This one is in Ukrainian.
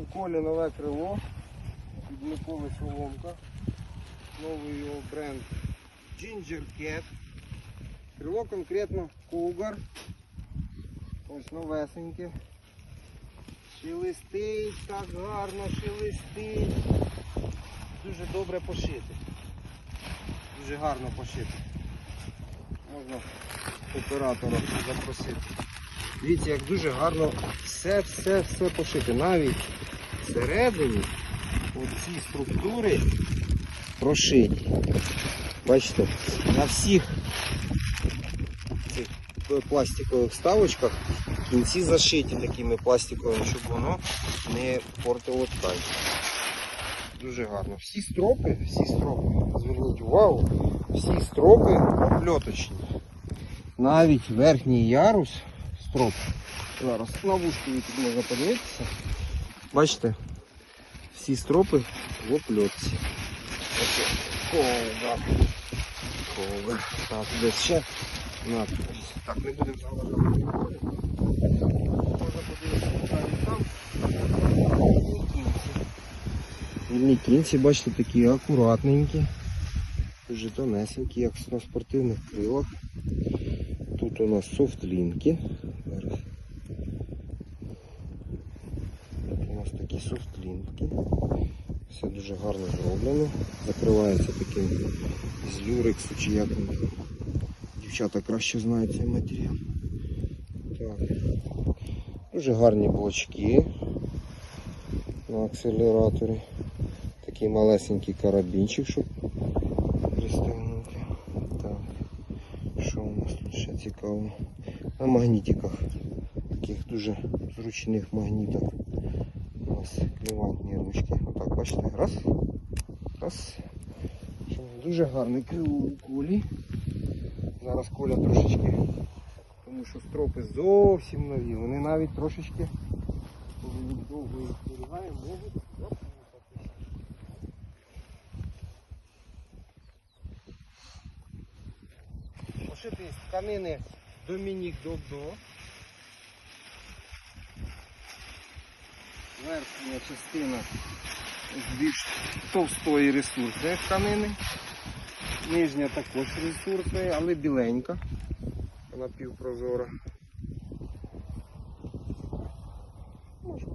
У колі нове крило, підмикова соломка, новий його бренд Ginger Cat. Крило конкретно Cougar. Ось новесеньке. Шелестить так гарно, шелестить. Дуже добре пошити. Дуже гарно пошити. Можна оператора запросити. Дивіться, як дуже гарно все, все, все пошити. Навіть всередині оці структури прошиті. Бачите, на всіх цих пластикових вставочках кінці зашиті такими пластиковими, щоб воно не портило ткань. Дуже гарно. Всі стропи, всі стропи, зверніть увагу, всі стропи опльоточні. Навіть верхній ярус строп. Зараз на вушку можна подивитися. Бачите, всі стропи в опльотці. Оце ковга. Ковга. Так, де ще надпись. Так, не будемо заважати. Вільні кінці, бачите, такі акуратненькі. Дуже тонесенькі, як на спортивних крилах. Тут у нас софтлінки. Нас такі софтлінки. Все дуже гарно зроблено. Закривається таким з люрексу чи як там. Дівчата краще знають цей матеріал. Так. Дуже гарні блочки на акселераторі. Такий малесенький карабінчик, щоб пристегнути. Так. Що у нас тут ще цікаво? На магнітиках. Таких дуже зручних магнітах. Нас клівантні ручки. Отак, бачите, раз. Раз. Дуже гарний крило у кулі. Зараз коля трошечки, тому що стропи зовсім нові. Вони навіть трошечки, довго їх зберігаємо, можуть. Пошити з тканини Домінік Додо. верхня частина з більш товстої ресурсної тканини. Нижня також ресурсної, але біленька. Вона півпрозора. Можна